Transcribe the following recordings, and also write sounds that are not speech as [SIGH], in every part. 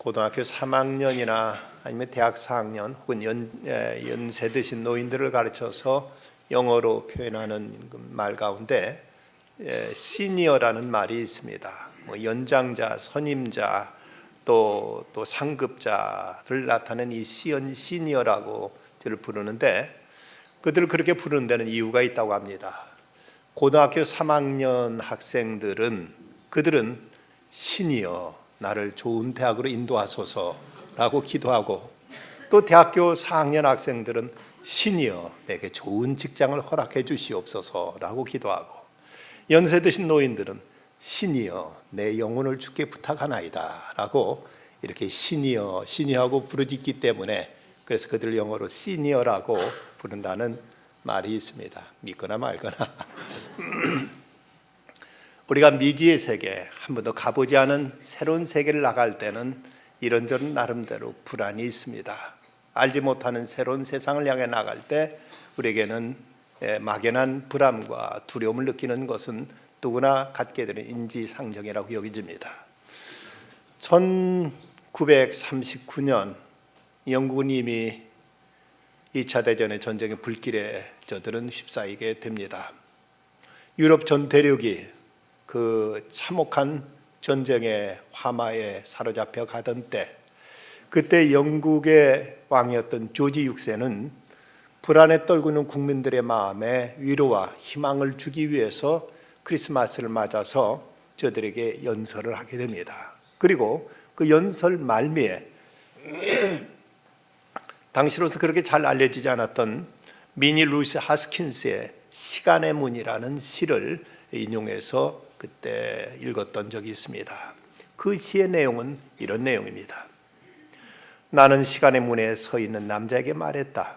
고등학교 3학년이나 아니면 대학 4학년 혹은 연, 에, 연세 드신 노인들을 가르쳐서 영어로 표현하는 그말 가운데 에, 시니어라는 말이 있습니다. 뭐 연장자, 선임자, 또, 또 상급자를 나타내는 이 시연 시니어라고 저를 부르는데 그들을 그렇게 부르는 데는 이유가 있다고 합니다. 고등학교 3학년 학생들은 그들은 시니어 나를 좋은 대학으로 인도하소서라고 기도하고 또 대학교 4학년 학생들은 시니어 내게 좋은 직장을 허락해 주시옵소서라고 기도하고 연세 드신 노인들은 시니어 내 영혼을 주께 부탁하나이다라고 이렇게 시니어 시니어하고 부르짖기 때문에 그래서 그들 영어로 시니어라고 부른다는 말이 있습니다. 믿거나 말거나. [LAUGHS] 우리가 미지의 세계 한 번도 가보지 않은 새로운 세계를 나갈 때는 이런저런 나름대로 불안이 있습니다. 알지 못하는 새로운 세상을 향해 나갈 때 우리에게는 예, 막연한 불안과 두려움을 느끼는 것은 누구나 갖게 되는 인지상정이라고 여겨집니다. 1939년 영국은 이미 2차 대전의 전쟁의 불길에 저들은 휩싸이게 됩니다. 유럽 전 대륙이 그 참혹한 전쟁의 화마에 사로잡혀 가던 때 그때 영국의 왕이었던 조지 6세는 불안에 떨고 있는 국민들의 마음에 위로와 희망을 주기 위해서 크리스마스를 맞아서 저들에게 연설을 하게 됩니다. 그리고 그 연설 말미에 [CLEARS THROAT] 당시로서 그렇게 잘 알려지지 않았던 미니 루이스 하스킨스의 시간의 문이라는 시를 인용해서 그때 읽었던 적이 있습니다. 그 시의 내용은 이런 내용입니다. 나는 시간의 문에 서 있는 남자에게 말했다.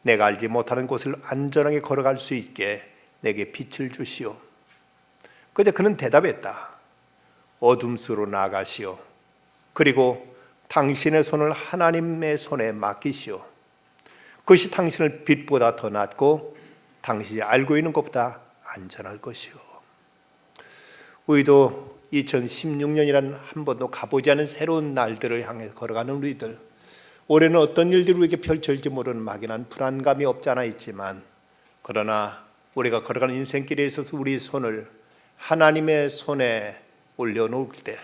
내가 알지 못하는 곳을 안전하게 걸어갈 수 있게 내게 빛을 주시오. 그때 그는 대답했다. 어둠 수로 나가시오. 그리고 당신의 손을 하나님의 손에 맡기시오. 그것이 당신을 빛보다 더 낫고 당신이 알고 있는 것보다 안전할 것이오. 우리도 2016년이라는 한 번도 가보지 않은 새로운 날들을 향해 걸어가는 우리들. 올해는 어떤 일들이 우리에게 펼쳐질지 모르는 막연한 불안감이 없지 않아 있지만 그러나 우리가 걸어가는 인생길에 있어서 우리 손을 하나님의 손에 올려놓을 때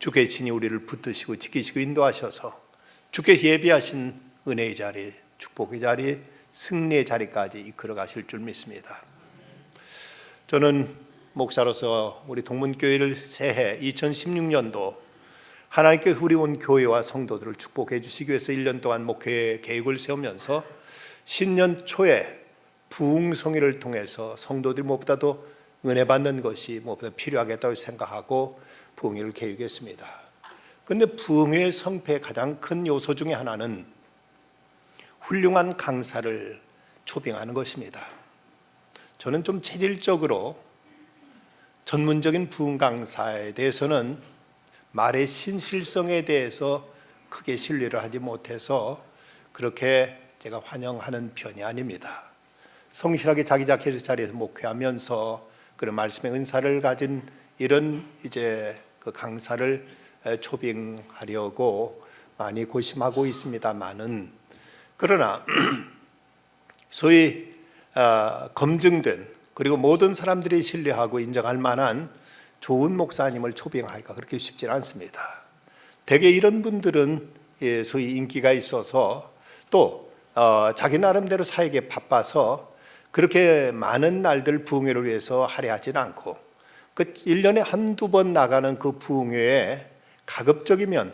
주께 친히 우리를 붙드시고 지키시고 인도하셔서 주께 예비하신 은혜의 자리, 축복의 자리, 승리의 자리까지 이끌어 가실 줄 믿습니다. 저는 목사로서 우리 동문교회를 새해 2016년도 하나님께서 우리 온 교회와 성도들을 축복해 주시기 위해서 1년 동안 목회 계획을 세우면서 신년 초에 부흥성회를 통해서 성도들이 무엇보다도 은혜 받는 것이 무엇보다 필요하겠다고 생각하고 부흥회를 계획했습니다. 그런데 부흥회의 성패의 가장 큰 요소 중에 하나는 훌륭한 강사를 초빙하는 것입니다. 저는 좀 체질적으로 전문적인 부흥 강사에 대해서는 말의 신실성에 대해서 크게 신뢰를 하지 못해서 그렇게 제가 환영하는 편이 아닙니다. 성실하게 자기 자리에서 목회하면서 그런 말씀의 은사를 가진 이런 이제 그 강사를 초빙하려고 많이 고심하고 있습니다만은 그러나 [CLEARS THROAT] 소위 어, 검증된 그리고 모든 사람들이 신뢰하고 인정할 만한 좋은 목사님을 초빙하기가 그렇게 쉽지 않습니다. 대개 이런 분들은 예, 소위 인기가 있어서 또 어, 자기 나름대로 사역에 바빠서 그렇게 많은 날들 부흥회를 위해서 할애하지는 않고 그 1년에 한두 번 나가는 그 부흥회에 가급적이면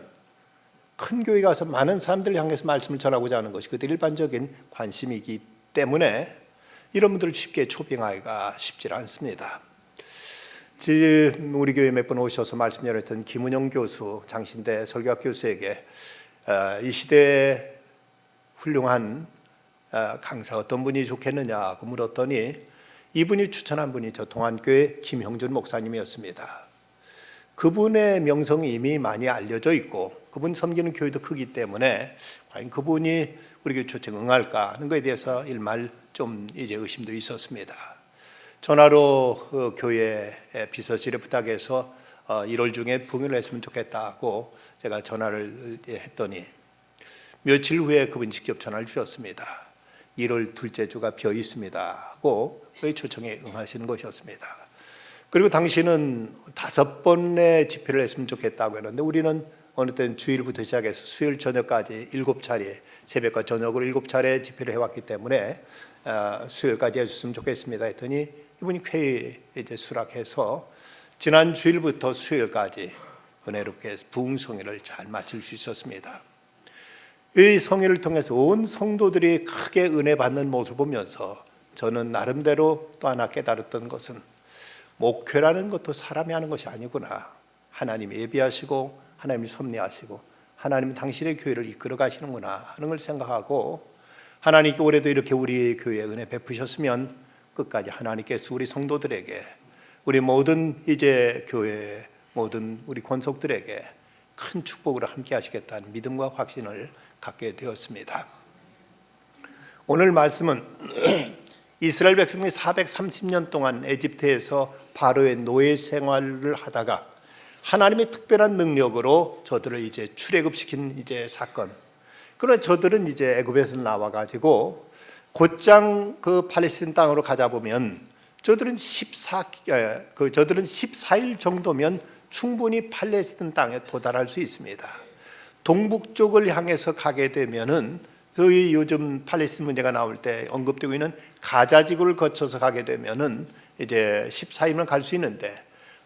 큰 교회 가서 많은 사람들 향해서 말씀을 전하고자 하는 것이 그들 일반적인 관심이기 때문에 이런 분들을 쉽게 초빙하기가 쉽지 않습니다. 우리 교회 몇 번 오셔서 말씀 전했던 김은영 교수, 장신대 설교학 교수에게 어, 이 시대에 훌륭한 어, 강사 어떤 분이 좋겠느냐고 물었더니 이분이 추천한 분이 저 동안교회 김형준 목사님이었습니다. 그분의 명성이 이미 많이 알려져 있고 그분 섬기는 교회도 크기 때문에 과연 그분이 우리 교회 초청 응할까 하는 것에 대해서 일말 좀 이제 의심도 있었습니다. 전화로 그 교회 비서실에 부탁해서 어, 1월 중에 부흥을 했으면 좋겠다고 제가 전화를 했더니 며칠 후에 그분이 직접 전화를 주셨습니다. 1월 둘째 주가 비어 있습니다 하고 그 초청에 응하시는 것이었습니다. 그리고 당신은 다섯 번의 집회를 했으면 좋겠다고 했는데 우리는 어느 때는 주일부터 시작해서 수요일 저녁까지 일곱 차례 새벽과 저녁으로 일곱 차례 집회를 해왔기 때문에 어, 수요일까지 해줬으면 좋겠습니다 했더니 이분이 쾌히 이제 수락해서 지난 주일부터 수요일까지 은혜롭게 부흥성회를 잘 마칠 수 있었습니다. 이 성회를 통해서 온 성도들이 크게 은혜 받는 모습을 보면서 저는 나름대로 또 하나 깨달았던 것은 목회라는 것도 사람이 하는 것이 아니구나. 하나님이 예비하시고 하나님이 섭리하시고 하나님이 당신의 교회를 이끌어 가시는구나 하는 걸 생각하고 하나님께 올해도 이렇게 우리 교회에 은혜 베푸셨으면 끝까지 하나님께서 우리 성도들에게 우리 모든 이제 교회 모든 우리 권속들에게 큰 축복으로 함께 하시겠다는 믿음과 확신을 갖게 되었습니다. 오늘 말씀은 [CLEARS THROAT] 이스라엘 백성이 430년 동안 에집트에서 바로의 노예 생활을 하다가 하나님의 특별한 능력으로 저들을 이제 출애굽시킨 이제 사건. 그러나 저들은 이제 애굽에서 나와 가지고 곧장 그 팔레스틴 땅으로 가자 보면 저들은 14, 에, 그 저들은 14일 정도면 충분히 팔레스틴 땅에 도달할 수 있습니다. 동북쪽을 향해서 가게 되면은 저희 요즘 팔레스틴 문제가 나올 때 언급되고 있는 가자 지구를 거쳐서 가게 되면은 이제 14일은 갈수 있는데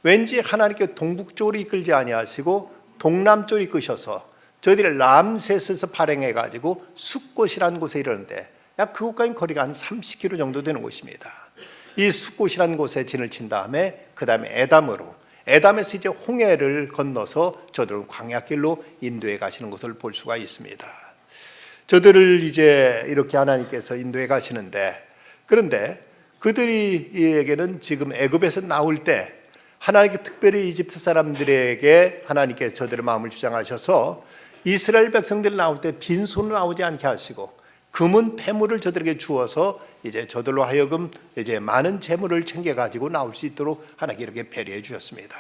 왠지 하나님께 동북쪽으로 이끌지 아니하시고 동남쪽으로 이끄셔서 저희들이 람셋에서 발행해 가지고 숫곳이라는 곳에 이르는데 약 그곳까지 거리가 한 30km 정도 되는 곳입니다. 이 숫곳이라는 곳에 진을 친 다음에 그 다음에 에담으로 에담에서 이제 홍해를 건너서 저들은 광야길로 인도에 가시는 것을 볼 수가 있습니다. 저들을 이제 이렇게 하나님께서 인도에 가시는데 그런데 그들이에게는 지금 애굽에서 나올 때 하나님께 특별히 이집트 사람들에게 하나님께서 저들의 마음을 주장하셔서 이스라엘 백성들 나올 때 빈손으로 나오지 않게 하시고 금은 폐물을 저들에게 주어서 이제 저들로 하여금 이제 많은 재물을 챙겨 가지고 나올 수 있도록 하나님께 이렇게 배려해 주셨습니다.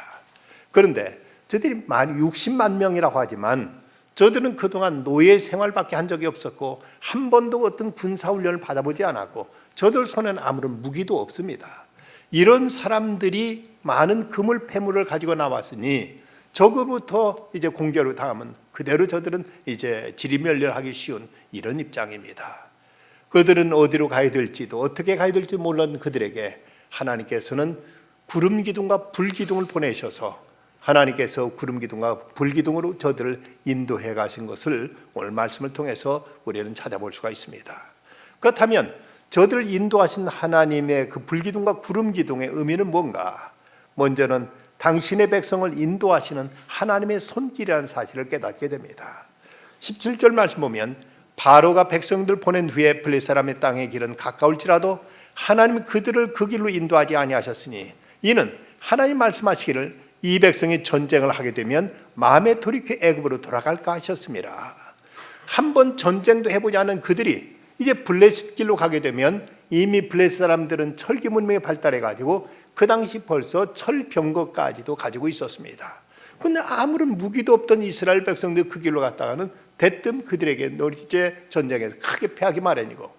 그런데 저들이 만 60만 명이라고 하지만 저들은 그동안 노예 생활밖에 한 적이 없었고 한 번도 어떤 군사 훈련을 받아보지 않았고 저들 손에는 아무런 무기도 없습니다. 이런 사람들이 많은 금을 폐물을 가지고 나왔으니 적으로부터 이제 공격을 당하면 그대로 저들은 이제 지리멸렬하기 쉬운 이런 입장입니다. 그들은 어디로 가야 될지도 어떻게 가야 될지 몰랐는 그들에게 하나님께서는 구름 기둥과 불 기둥을 보내셔서 하나님께서 구름 기둥과 불 기둥으로 저들을 인도해 가신 것을 오늘 말씀을 통해서 우리는 찾아볼 수가 있습니다. 그렇다면 저들을 인도하신 하나님의 그 불 기둥과 구름 기둥의 의미는 뭔가? 먼저는 당신의 백성을 인도하시는 하나님의 손길이라는 사실을 깨닫게 됩니다. 17절 말씀 보면 바로가 백성들 보낸 후에 블레 사람의 땅의 길은 가까울지라도 하나님 그들을 그 길로 인도하지 아니하셨으니 이는 하나님 말씀하시기를 이 백성이 전쟁을 하게 되면 마음에 돌이켜 애굽으로 돌아갈까 하셨습니다. 한번 전쟁도 해보지 않은 그들이 이제 블레셋 길로 가게 되면 이미 블레셋 사람들은 철기 문명이 발달해 가지고 그 당시 벌써 철병거까지도 가지고 있었습니다. 근데 아무런 무기도 없던 이스라엘 백성들 그 길로 갔다가는 대뜸 그들에게 이제 전쟁에서 크게 패하기 마련이고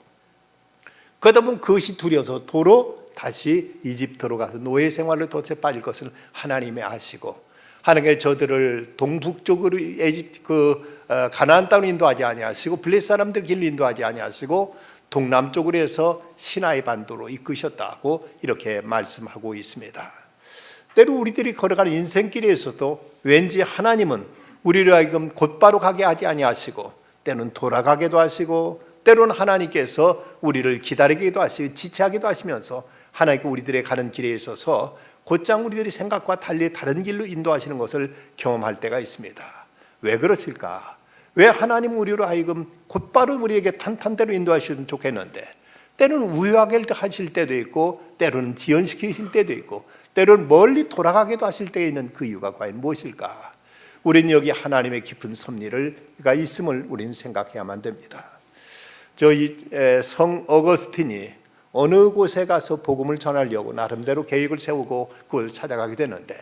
그러다 보면 그것이 두려서 도로 다시 이집트로 가서 노예 생활을 덫에 빠질 것을 하나님이 아시고 하나님께 저들을 동북쪽으로 에집 그 어, 가나안 땅으로 인도하지 아니하시고 블레셋 사람들 길로 인도하지 아니하시고 동남쪽으로 해서 시나이 반도로 이끄셨다고 이렇게 말씀하고 있습니다. 때로 우리들이 걸어가는 인생길에서도 왠지 하나님은 우리를 하여금 곧바로 가게 하지 아니하시고 때는 돌아가게도 하시고 때로는 하나님께서 우리를 기다리기도 하시고 지체하기도 하시면서 하나님께 우리들의 가는 길에 있어서 곧장 우리들이 생각과 달리 다른 길로 인도하시는 것을 경험할 때가 있습니다. 왜 그러실까? 왜 하나님 우리로 하여금 곧바로 우리에게 탄탄대로 인도하시면 좋겠는데 때로는 우유하게 하실 때도 있고 때로는 지연시키실 때도 있고 때로는 멀리 돌아가기도 하실 때 있는 그 이유가 과연 무엇일까? 우리는 여기 하나님의 깊은 섭리가 있음을 우리는 생각해야만 됩니다. 저희 성 어거스틴이 어느 곳에 가서 복음을 전하려고 나름대로 계획을 세우고 그걸 찾아가게 되는데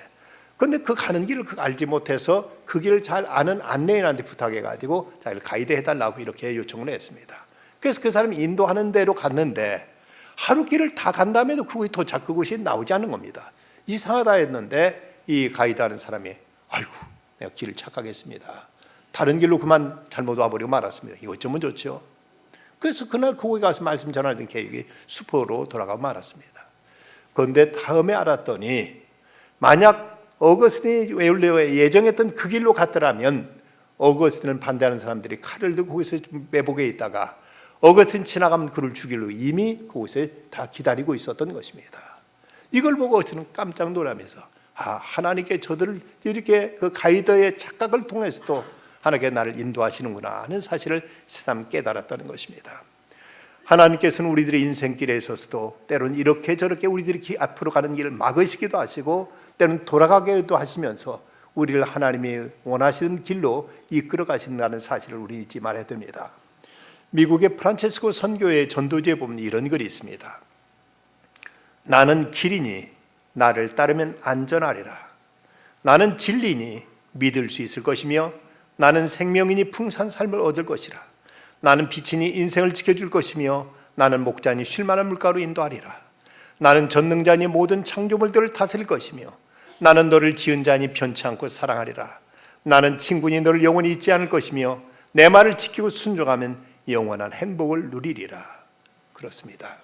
근데 그 가는 길을 그 알지 못해서 그 길을 잘 아는 안내인한테 부탁해 가지고 자기를 가이드 해달라고 이렇게 요청을 했습니다. 그래서 그 사람이 인도하는 대로 갔는데 하루 길을 다 간 다음에도 그곳이 도착 그곳이 나오지 않는 겁니다. 이상하다 했는데 이 가이드하는 사람이 아이고 내가 길을 착각했습니다. 다른 길로 그만 잘못 와버리고 말았습니다. 이거 어쩌면 좋죠. 그래서 그날 그곳에 가서 말씀 전하던 계획이 수포로 돌아가 말았습니다. 그런데 다음에 알았더니 만약 어거스틴이 웨울레어에 예정했던 그 길로 갔더라면 어거스틴을 반대하는 사람들이 칼을 들고 거기서 매복에 있다가 어거스틴 지나가면 그를 죽일로 이미 그곳에 다 기다리고 있었던 것입니다. 이걸 보고 어거스틴은 깜짝 놀라면서 아 하나님께 저들을 이렇게 그 가이드의 착각을 통해서도 하나님께 나를 인도하시는구나 하는 사실을 새삼 깨달았다는 것입니다. 하나님께서는 우리들의 인생길에 있어서도 때로는 이렇게 저렇게 우리들이 기- 앞으로 가는 길을 막으시기도 하시고 때로는 돌아가게도 하시면서 우리를 하나님이 원하시는 길로 이끌어 가신다는 사실을 우리 잊지 말아야 됩니다. 미국의 프란체스코 선교회 전도지에 보면 이런 글이 있습니다. 나는 길이니 나를 따르면 안전하리라. 나는 진리니 믿을 수 있을 것이며 나는 생명이니 풍산 삶을 얻을 것이라. 나는 빛이니 인생을 지켜줄 것이며 나는 목자니 쉴만한 물가로 인도하리라. 나는 전능자니 모든 창조물들을 다스릴 것이며 나는 너를 지은 자니 편치 않고 사랑하리라. 나는 친구니 너를 영원히 잊지 않을 것이며 내 말을 지키고 순종하면 영원한 행복을 누리리라. 그렇습니다.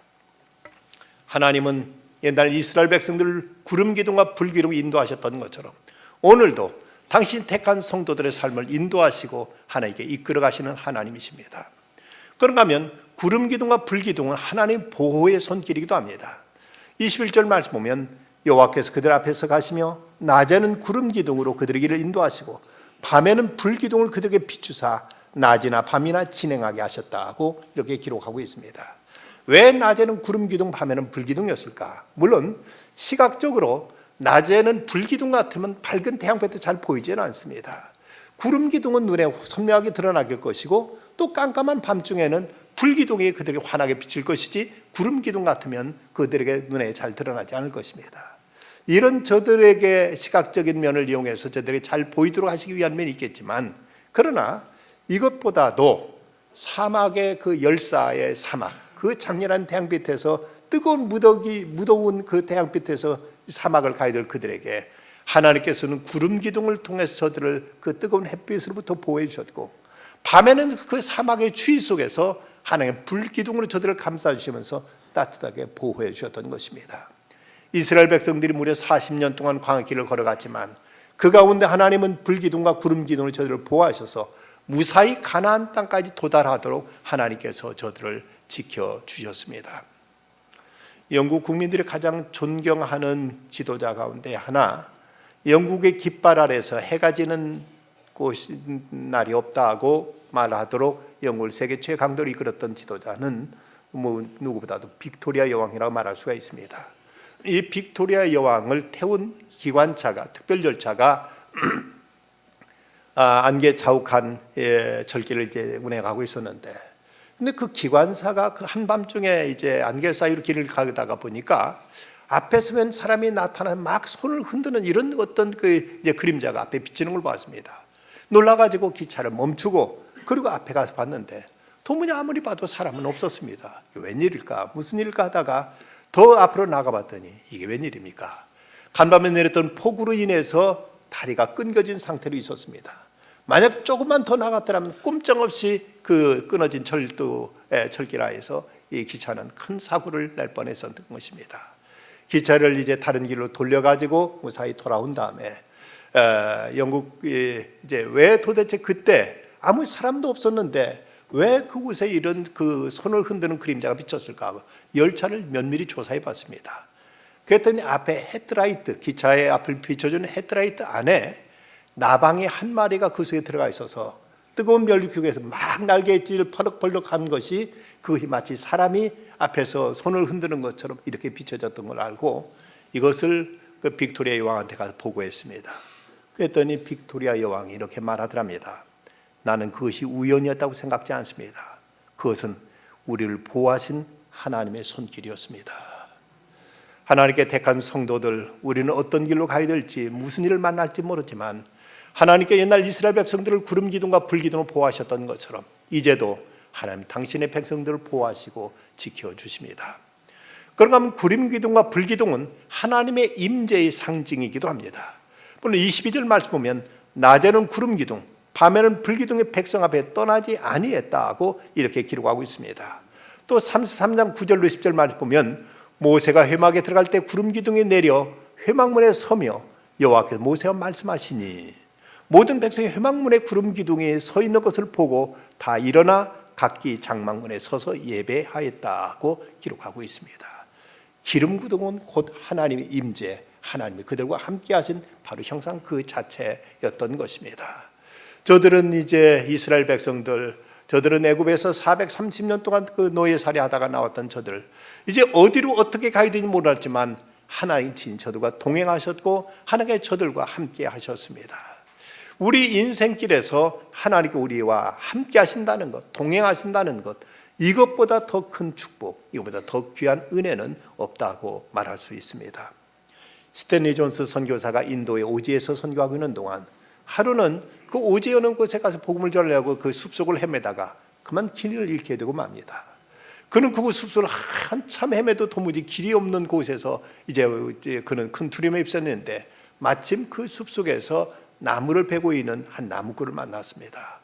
하나님은 옛날 이스라엘 백성들을 구름 기둥과 불 기둥 인도하셨던 것처럼 오늘도 당신 택한 성도들의 삶을 인도하시고 하나님께 이끌어 가시는 하나님이십니다. 그런가 하면 구름 기둥과 불 기둥은 하나님 보호의 손길이기도 합니다. 21절 말씀 보면 여호와께서 그들 앞에서 가시며 낮에는 구름 기둥으로 그들의 길을 인도하시고 밤에는 불 기둥을 그들에게 비추사 낮이나 밤이나 진행하게 하셨다고 이렇게 기록하고 있습니다. 왜 낮에는 구름 기둥, 밤에는 불 기둥이었을까? 물론 시각적으로 낮에는 불 기둥 같으면 밝은 태양볕에 잘 보이지는 않습니다. 구름 기둥은 눈에 선명하게 드러나길 것이고 또 깜깜한 밤중에는 불 기둥이 그들에게 환하게 비칠 것이지 구름 기둥 같으면 그들에게 눈에 잘 드러나지 않을 것입니다. 이런 저들에게 시각적인 면을 이용해서 저들에게 잘 보이도록 하시기 위한 면이 있겠지만 그러나 이것보다도 사막의 그 열사의 사막 그 장렬한 태양빛에서 뜨거운 무더기 무더운 그 태양빛에서 사막을 가야 될 그들에게 하나님께서는 구름 기둥을 통해서 저들을 그 뜨거운 햇빛으로부터 보호해 주셨고 밤에는 그 사막의 추위 속에서 하나님의 불 기둥으로 저들을 감싸 주시면서 따뜻하게 보호해 주셨던 것입니다. 이스라엘 백성들이 무려 40년 동안 광야길을 걸어갔지만 그 가운데 하나님은 불 기둥과 구름 기둥으로 저들을 보호하셔서 무사히 가나안 땅까지 도달하도록 하나님께서 저들을 지켜 주셨습니다. 영국 국민들이 가장 존경하는 지도자 가운데 하나 영국의 깃발 아래서 해가 지는 곳 날이 없다고 말하도록 영국을 세계 최강도로 이끌었던 지도자는 뭐 누구보다도 빅토리아 여왕이라고 말할 수가 있습니다. 이 빅토리아 여왕을 태운 기관차가 특별 열차가 [CLEARS THROAT] 아, 안개 자욱한 예, 절길을 이제 운행하고 있었는데, 근데 그 기관사가 그 한밤중에 이제 안개 사이로 길을 가다가 보니까 앞에서 웬 사람이 나타나 막 손을 흔드는 이런 어떤 그 이제 그림자가 앞에 비치는 걸 봤습니다. 놀라가지고 기차를 멈추고 그리고 앞에 가서 봤는데 도무지 아무리 봐도 사람은 없었습니다. 웬일일까? 무슨 일일까 하다가 더 앞으로 나가봤더니 이게 웬일입니까? 간밤에 내렸던 폭우로 인해서 다리가 끊겨진 상태로 있었습니다. 만약 조금만 더 나갔더라면 꼼짝없이 그 끊어진 철도 철기라에서 이 기차는 큰 사고를 낼 뻔했었던 것입니다. 기차를 이제 다른 길로 돌려가지고 무사히 돌아온 다음에 어, 영국이 이제 왜 도대체 그때 아무 사람도 없었는데 왜 그곳에 이런 그 손을 흔드는 그림자가 비쳤을까? 열차를 면밀히 조사해 봤습니다. 그랬더니 앞에 헤드라이트, 기차의 앞을 비춰주는 헤드라이트 안에 나방이 한 마리가 그 속에 들어가 있어서 뜨거운 멸류기에서 막 날개질 펄럭펄럭한 것이 그것이 마치 사람이 앞에서 손을 흔드는 것처럼 이렇게 비춰졌던 걸 알고 이것을 그 빅토리아 여왕한테 가서 보고했습니다. 그랬더니 빅토리아 여왕이 이렇게 말하더랍니다. 나는 그것이 우연이었다고 생각지 않습니다. 그것은 우리를 보호하신 하나님의 손길이었습니다. 하나님께 택한 성도들 우리는 어떤 길로 가야 될지 무슨 일을 만날지 모르지만 하나님께 옛날 이스라엘 백성들을 구름 기둥과 불 기둥으로 보호하셨던 것처럼 이제도 하나님 당신의 백성들을 보호하시고 지켜 주십니다. 하면 구름 기둥과 불 기둥은 하나님의 임재의 상징이기도 합니다. 물론 22절 말씀 보면 낮에는 구름 기둥, 밤에는 불 기둥의 백성 앞에 떠나지 아니했다고 이렇게 기록하고 있습니다. 또 33장 9절로 10절 말씀 보면 모세가 회막에 들어갈 때 구름 기둥에 내려 회막문에 서며 여호와께서 모세와 말씀하시니 모든 백성이 회막문에 구름 기둥에 서 있는 것을 보고 다 일어나 각기 장막문에 서서 예배하였다고 기록하고 있습니다. 기름 기둥은 곧 하나님의 임재, 하나님이 그들과 함께 하신 바로 형상 그 자체였던 것입니다. 저들은 이제 이스라엘 백성들 저들은 애굽에서 430년 동안 그 노예 살이 하다가 나왔던 저들 이제 어디로 어떻게 가야 되는지 몰랐지만 하나님 친 저들과 동행하셨고 하나님의 저들과 함께 하셨습니다. 우리 인생길에서 하나님께 우리와 함께 하신다는 것, 동행하신다는 것 이것보다 더 큰 축복, 이것보다 더 귀한 은혜는 없다고 말할 수 있습니다. 스탠리 존스 선교사가 인도의 오지에서 선교하고 있는 동안 하루는 그 오지 어느 곳에 가서 복음을 전하려고 그 숲속을 헤매다가 그만 길을 잃게 되고 맙니다. 그는 그 숲속을 한참 헤매도 도무지 길이 없는 곳에서 이제 그는 큰 두려움에 입었는데 마침 그 숲속에서 나무를 베고 있는 한 나무꾼을 만났습니다.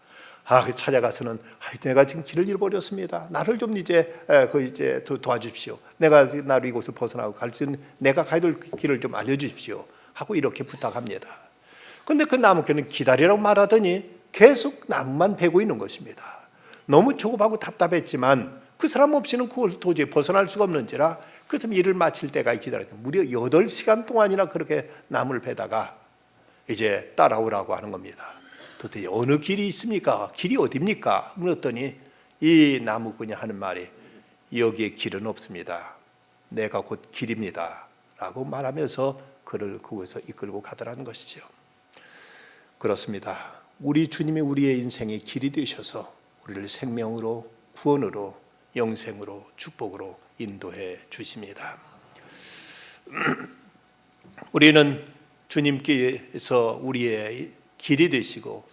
아, 그 찾아가서는 아, 내가 지금 길을 잃어버렸습니다. 나를 좀 이제 에, 그 이제 도, 도와주십시오. 내가 나를 이곳을 벗어나고 갈 수 있는 내가 가야 될 길을 좀 알려주십시오. 하고 이렇게 부탁합니다. 근데 그 나무꾼은 기다리라고 말하더니 계속 나무만 베고 있는 것입니다. 너무 조급하고 답답했지만 그 사람 없이는 그걸 도저히 벗어날 수가 없는지라 그 사람 일을 마칠 때까지 기다렸다. 무려 8시간 동안이나 그렇게 나무를 베다가 이제 따라오라고 하는 겁니다. 도대체 어느 길이 있습니까? 길이 어디입니까? 물었더니 이 나무꾼이 하는 말이 여기에 길은 없습니다. 내가 곧 길입니다. 라고 말하면서 그를 그곳에서 이끌고 가더라는 것이죠. 그렇습니다. 우리 주님이 우리의 인생의 길이 되셔서 우리를 생명으로 구원으로 영생으로 축복으로 인도해 주십니다. [CLEARS THROAT] 우리는 주님께서 우리의 길이 되시고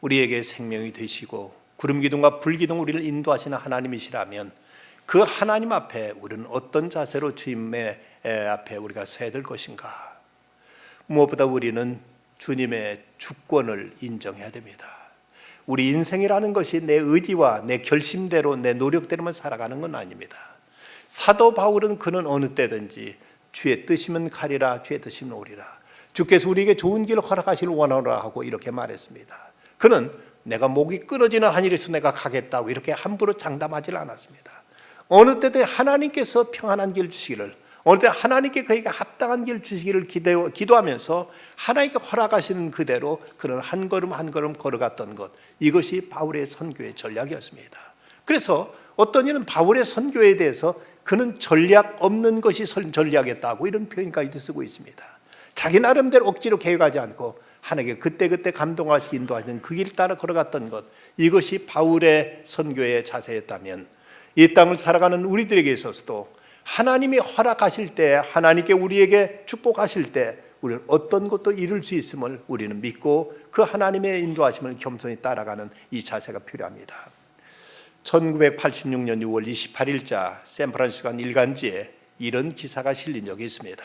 우리에게 생명이 되시고 구름 기둥과 불 기둥 우리를 인도하시는 하나님이시라면 그 하나님 앞에 우리는 어떤 자세로 주님의 앞에 우리가 서야 될 것인가? 무엇보다 우리는 주님의 주권을 인정해야 됩니다. 우리 인생이라는 것이 내 의지와 내 결심대로 내 노력대로만 살아가는 건 아닙니다. 사도 바울은 그는 어느 때든지 주의 뜻이면 가리라 주의 뜻이면 오리라. 주께서 우리에게 좋은 길을 허락하시길 원하노라 하고 이렇게 말했습니다. 그는 내가 목이 끊어지는 한 일에서 내가 가겠다고 이렇게 함부로 장담하지 않았습니다. 어느 때든 하나님께서 평안한 길 주시기를 어느 때 하나님께 그에게 합당한 길 주시기를 기도, 기도 하면서 하나님께 허락하시는 그대로 그는 한 걸음 한 걸음 걸어갔던 것 이것이 바울의 선교의 전략이었습니다. 그래서 어떤 이는 바울의 선교에 대해서 그는 전략 없는 것이 전략이었다고 이런 표현까지도 쓰고 있습니다. 자기 나름대로 억지로 계획하지 않고 하나님께 그때그때 감동하시 인도하시는 그 길 따라 걸어갔던 것 이것이 바울의 선교의 자세였다면 이 땅을 살아가는 우리들에게 있어서도 하나님이 허락하실 때 하나님께 우리에게 축복하실 때 우리는 어떤 것도 이룰 수 있음을 우리는 믿고 그 하나님의 인도하심을 겸손히 따라가는 이 자세가 필요합니다. 1986년 6월 28일자 샌프란시스코 한 일간지에 이런 기사가 실린 적이 있습니다.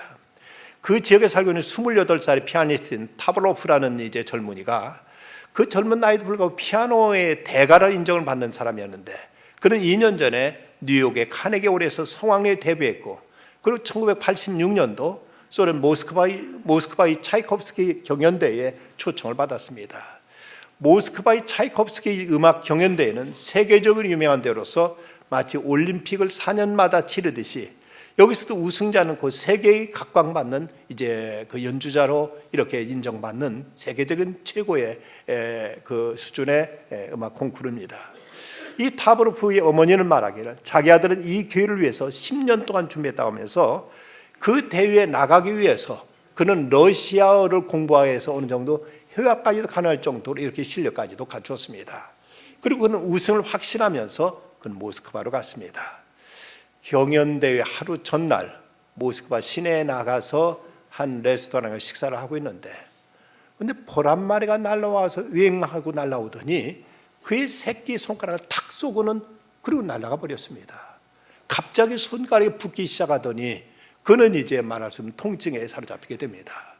그 지역에 살고 있는 28살의 피아니스트인 타블로프라는 이제 젊은이가 그 젊은 나이도 불구하고 피아노의 대가를 인정을 받는 사람이었는데 그는 2년 전에 뉴욕의 카네기홀에서 성황리에 데뷔했고 그리고 1986년도 소련 모스크바의 차이콥스키 경연대회에 초청을 받았습니다. 모스크바의 차이콥스키 음악 경연대회는 세계적으로 유명한 데로서 마치 올림픽을 4년마다 치르듯이 여기서도 우승자는 그 세계의 각광받는 이제 그 연주자로 이렇게 인정받는 세계적인 최고의 그 수준의 음악 콩쿠르입니다. 이 타브로프의 어머니는 말하기를 자기 아들은 이 기회를 위해서 10년 동안 준비했다고 하면서 그 대회에 나가기 위해서 그는 러시아어를 공부해서 어느 정도 회화까지도 가능할 정도로 이렇게 실력까지도 갖추었습니다. 그리고 그는 우승을 확신하면서 그는 모스크바로 갔습니다. 경연대회 하루 전날 모스크바 시내에 나가서 한 레스토랑에 식사를 하고 있는데 근데 벌한 마리가 날라와서 유행하고 날라오더니 그의 새끼 손가락을 탁 쏘고는 그리고 날아가 버렸습니다. 갑자기 손가락이 붓기 시작하더니 그는 이제 말할 수 없는 통증에 사로잡히게 됩니다.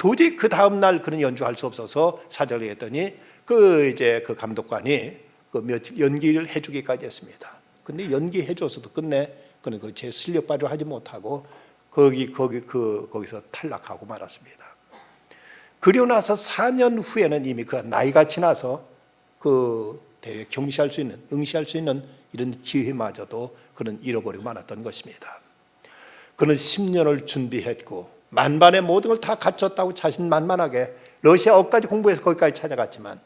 도저히 그 다음 날 그는 연주할 수 없어서 사절을 했더니 그 이제 그 감독관이 그몇 연기를 해주기까지 했습니다. 근데 연기해줘서도 끝내 그는 그제 실력 발휘를 하지 못하고 거기 거기 그 거기서 탈락하고 말았습니다. 그리고 나서 4년 후에는 이미 그 나이가 지나서 그 대회 경시할 수 있는 응시할 수 있는 이런 기회마저도 그는 잃어버리고 말았던 것입니다. 그는 10년을 준비했고 만반의 모든 걸 다 갖췄다고 자신만만하게 러시아 어까지 공부해서 거기까지 찾아갔지만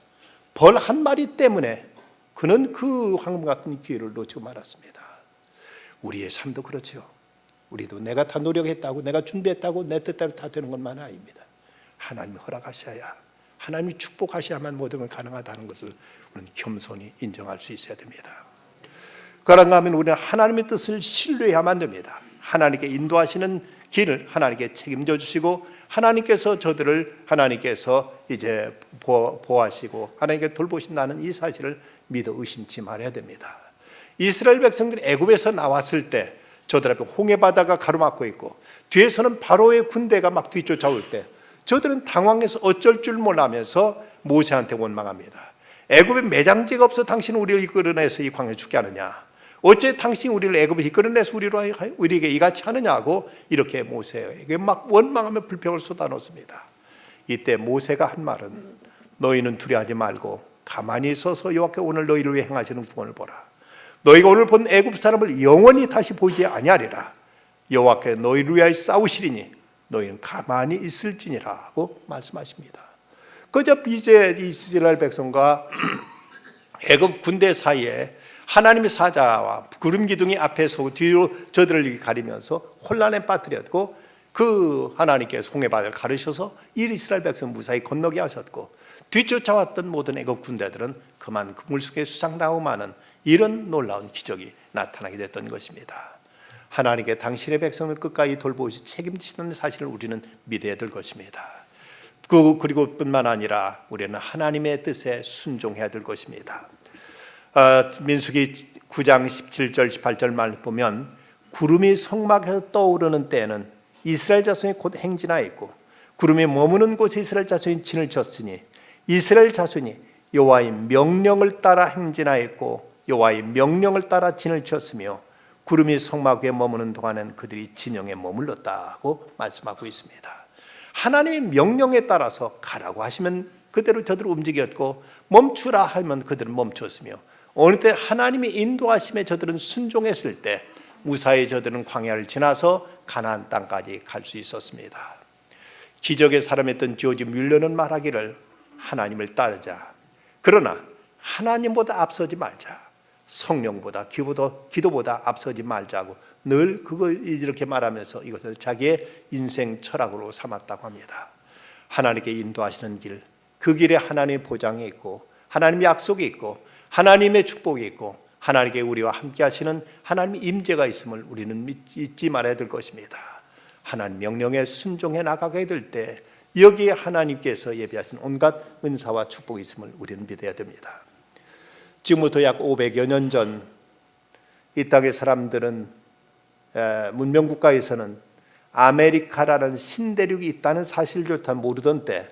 벌 한 마리 때문에 그는 그 황금 같은 기회를 놓치고 말았습니다. 우리의 삶도 그렇죠. 우리도 내가 다 노력했다고 내가 준비했다고 내 뜻대로 다 되는 것만 아닙니다. 하나님이 허락하셔야 하나님이 축복하셔야만 모든 걸 가능하다는 것을 우리는 겸손히 인정할 수 있어야 됩니다. 그런가 하면 우리는 하나님의 뜻을 신뢰해야만 됩니다. 하나님께 인도하시는 길을 하나님께 책임져 주시고 하나님께서 저들을 하나님께서 이제 보- 보호하시고 하나님께 돌보신다는 이 사실을 믿어 의심치 말아야 됩니다. 이스라엘 백성들이 애굽에서 나왔을 때 저들 앞에 홍해 바다가 가로막고 있고 뒤에서는 바로의 군대가 막 뒤쫓아올 때 저들은 당황해서 어쩔 줄 몰라면서 모세한테 원망합니다. 애굽에 매장지가 없어 당신은 우리를 이끌어내서 이 광야에 죽게 하느냐? 어째 당신이 우리를 애굽에 이끌어내서 우리로 하여- 우리에게 이같이 하느냐고 이렇게 모세에게 막 원망하며 불평을 쏟아놓습니다. 이때 모세가 한 말은 너희는 두려워하지 말고 가만히 서서 여호와께 오늘 너희를 위해 행하시는 구원을 보라. 너희가 오늘 본 애굽 사람을 영원히 다시 보지 아니하리라. 여호와께 너희를 위하여 싸우시리니 너희는 가만히 있을지니라고 말씀하십니다. 그저 이제 이스라엘 백성과 [CLEARS THROAT] 애굽 군대 사이에 하나님의 사자와 구름 기둥이 앞에 서고 뒤로 저들을 가리면서 혼란에 빠뜨렸고 그 하나님께서 홍해 바다를 가르셔서 이 이스라엘 백성 무사히 건너게 하셨고 뒤쫓아왔던 모든 애굽 군대들은 그만 그 물속에 수상당하고 마는 이런 놀라운 기적이 나타나게 됐던 것입니다. 하나님께 당신의 백성을 끝까지 돌보시 책임지시는 사실을 우리는 믿어야 될 것입니다. 그 그리고 뿐만 아니라 우리는 하나님의 뜻에 순종해야 될 것입니다. 어, 민수기 9장 17절 18절 말 보면 구름이 성막에서 떠오르는 때에는 이스라엘 자손이 곧 행진하였고 구름이 머무는 곳에 이스라엘 자손이 진을 쳤으니 이스라엘 자손이 여호와의 명령을 따라 행진하였고 여호와의 명령을 따라 진을 쳤으며 구름이 성막 위에 머무는 동안은 그들이 진영에 머물렀다고 말씀하고 있습니다. 하나님의 명령에 따라서 가라고 하시면 그대로 저들은 움직였고 멈추라 하면 그들은 멈췄으며 어느 때 하나님의 인도하심에 저들은 순종했을 때 무사히 저들은 광야를 지나서 가나안 땅까지 갈 수 있었습니다. 기적의 사람이었던 조지 뮬러는 말하기를 하나님을 따르자. 그러나 하나님보다 앞서지 말자. 성령보다 기도보다, 기도보다 앞서지 말자고 늘 그거 이렇게 말하면서 이것을 자기의 인생 철학으로 삼았다고 합니다. 하나님께 인도하시는 길, 그 길에 하나님의 보장이 있고 하나님의 약속이 있고 하나님의 축복이 있고 하나님께 우리와 함께 하시는 하나님의 임재가 있음을 우리는 믿- 잊지 말아야 될 것입니다. 하나님 명령에 순종해 나가게 될 때 여기에 하나님께서 예비하신 온갖 은사와 축복이 있음을 우리는 믿어야 됩니다. 지금부터 약 500여 년 전 이 땅의 사람들은 에, 문명 국가에서는 아메리카라는 신대륙이 있다는 사실조차 모르던 때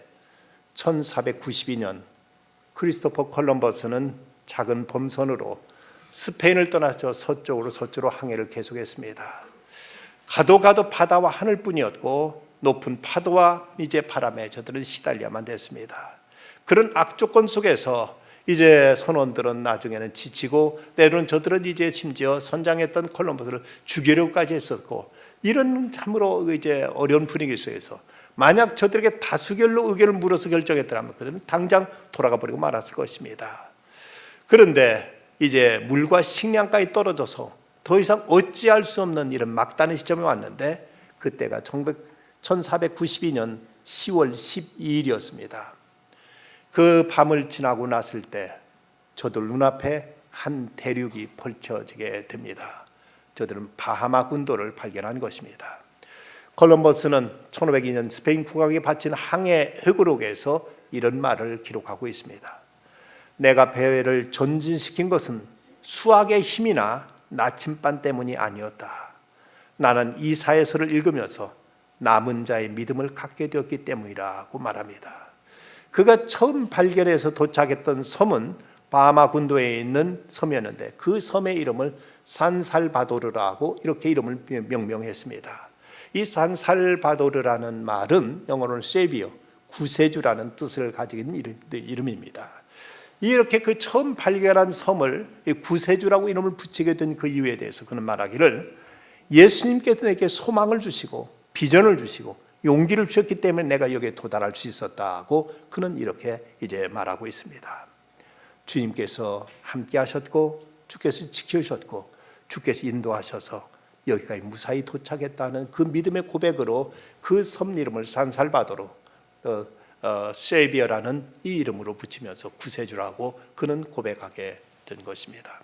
1492년 크리스토퍼 콜럼버스는 작은 범선으로 스페인을 떠나서 서쪽으로 서쪽으로 항해를 계속했습니다. 가도 가도 바다와 하늘뿐이었고 높은 파도와 이제 바람에 저들은 시달려야만 됐습니다. 그런 악조건 속에서 이제 선원들은 나중에는 지치고 때로는 저들은 이제 심지어 선장했던 콜럼버스를 죽이려고까지 했었고 이런 참으로 이제 어려운 분위기 속에서 만약 저들에게 다수결로 의견을 물어서 결정했더라면 그들은 당장 돌아가 버리고 말았을 것입니다. 그런데 이제 물과 식량까지 떨어져서 더 이상 어찌할 수 없는 이런 막다른 시점이 왔는데 그때가 1492년 10월 12일이었습니다. 그 밤을 지나고 났을 때 저들 눈앞에 한 대륙이 펼쳐지게 됩니다. 저들은 바하마 군도를 발견한 것입니다. 콜럼버스는 1502년 스페인 국왕에 바친 항해 회고록에서 이런 말을 기록하고 있습니다. 내가 배회를 전진시킨 것은 수학의 힘이나 나침반 때문이 아니었다. 나는 이 사회서를 읽으면서 남은 자의 믿음을 갖게 되었기 때문이라고 말합니다. 그가 처음 발견해서 도착했던 섬은 바하마 군도에 있는 섬이었는데 그 섬의 이름을 산살바도르라고 이렇게 이름을 명명했습니다. 이 산살바도르라는 말은 영어로는 세비어, 구세주라는 뜻을 가진 이름, 이름입니다. 이렇게 그 처음 발견한 섬을 구세주라고 이름을 붙이게 된 그 이유에 대해서 그는 말하기를 예수님께서 내게 소망을 주시고 비전을 주시고 용기를 주셨기 때문에 내가 여기에 도달할 수 있었다고 그는 이렇게 이제 말하고 있습니다. 주님께서 함께 하셨고 주께서 지켜주셨고 주께서 인도하셔서 여기까지 무사히 도착했다는 그 믿음의 고백으로 그 섬 이름을 산살바도로 어, 어, 세비어라는 이 이름으로 붙이면서 구세주라고 그는 고백하게 된 것입니다.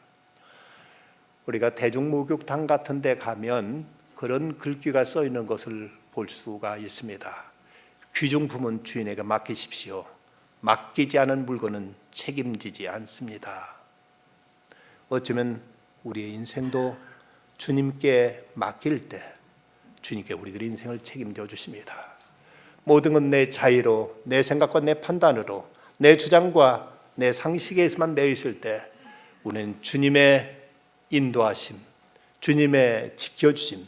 우리가 대중목욕탕 같은 데 가면 그런 글귀가 써 있는 것을 볼 수가 있습니다. 귀중품은 주인에게 맡기십시오. 맡기지 않은 물건은 책임지지 않습니다. 어쩌면 우리의 인생도 주님께 맡길 때 주님께 우리들의 인생을 책임져 주십니다. 모든 건 내 자유로, 내 생각과 내 판단으로, 내 주장과 내 상식에서만 매여 있을 때 우리는 주님의 인도하심, 주님의 지켜주심,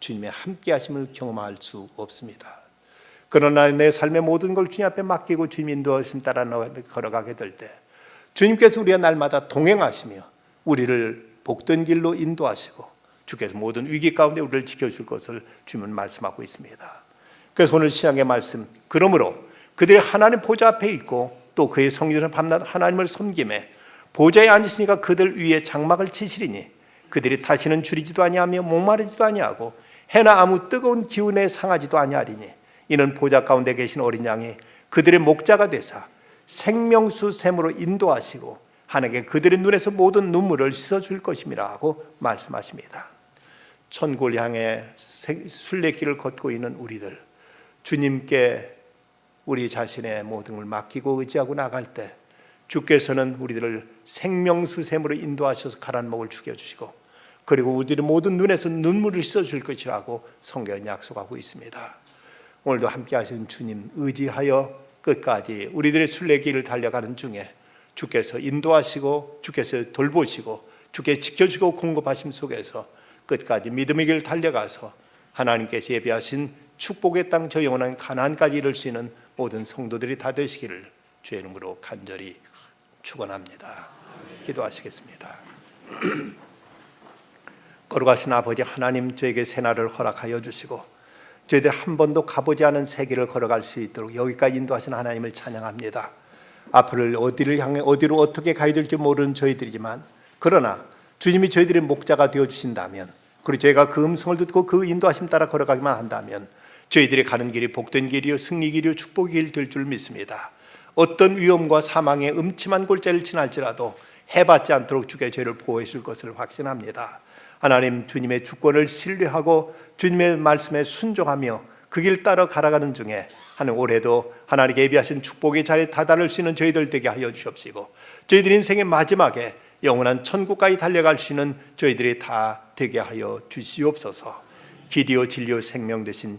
주님의 함께하심을 경험할 수 없습니다. 그러나 내 삶의 모든 걸 주님 앞에 맡기고 주님 인도하심 따라 걸어가게 될 때 주님께서 우리와 날마다 동행하시며 우리를 복된 길로 인도하시고 주께서 모든 위기 가운데 우리를 지켜줄 것을 주님은 말씀하고 있습니다. 그래서 오늘 시장의 말씀 그러므로 그들이 하나님 보좌 앞에 있고 또 그의 성전을 밤낮 하나님을 섬김에 보좌에 앉으시니까 그들 위에 장막을 치시리니 그들이 다시는 줄이지도 아니하며 목마르지도 아니하고 해나 아무 뜨거운 기운에 상하지도 아니하리니 이는 보좌 가운데 계신 어린 양이 그들의 목자가 되사 생명수 샘으로 인도하시고 하나님께 그들의 눈에서 모든 눈물을 씻어 줄 것임이라고 말씀하십니다. 천국을 향해 순례길을 걷고 있는 우리들 주님께 우리 자신의 모든 걸 맡기고 의지하고 나갈 때 주께서는 우리들을 생명수 샘으로 인도하셔서 가란 목을 죽여 주시고 그리고 우리들의 모든 눈에서 눈물을 씻어 줄 것이라고 성경은 약속하고 있습니다. 오늘도 함께 하시는 주님 의지하여 끝까지 우리들의 순례길을 달려가는 중에 주께서 인도하시고 주께서 돌보시고 주께 지켜주고 공급하심 속에서 끝까지 믿음의 길 달려가서 하나님께서 예비하신 축복의 땅 저 영원한 가나안까지 이룰 수 있는 모든 성도들이 다 되시기를 주의 이름으로 간절히 축원합니다. 기도하시겠습니다. [CLEARS THROAT] 거룩하신 아버지 하나님 저에게 새날을 허락하여 주시고 저희들 한 번도 가보지 않은 세계를 걸어갈 수 있도록 여기까지 인도하신 하나님을 찬양합니다. 앞을 어디를 향해 어디로 어떻게 가야 될지 모르는 저희들이지만 그러나 주님이 저희들의 목자가 되어 주신다면 그리고 저희가 그 음성을 듣고 그 인도하심 따라 걸어가기만 한다면 저희들이 가는 길이 복된 길이요 승리 길이요 축복의 길 될 줄 믿습니다. 어떤 위험과 사망의 음침한 골짜기를 지날지라도 해받지 않도록 주께 저희를 보호해 줄 것을 확신합니다. 하나님 주님의 주권을 신뢰하고 주님의 말씀에 순종하며 그 길 따라 갈아가는 중에 하는 올해도 하나님께 예비하신 축복의 자리에 다다를 수 있는 저희들 되게 하여 주옵시고 저희들 인생의 마지막에 영원한 천국까지 달려갈 수 있는 저희들이 다 되게 하여 주시옵소서. 길이요 진리요 생명 되신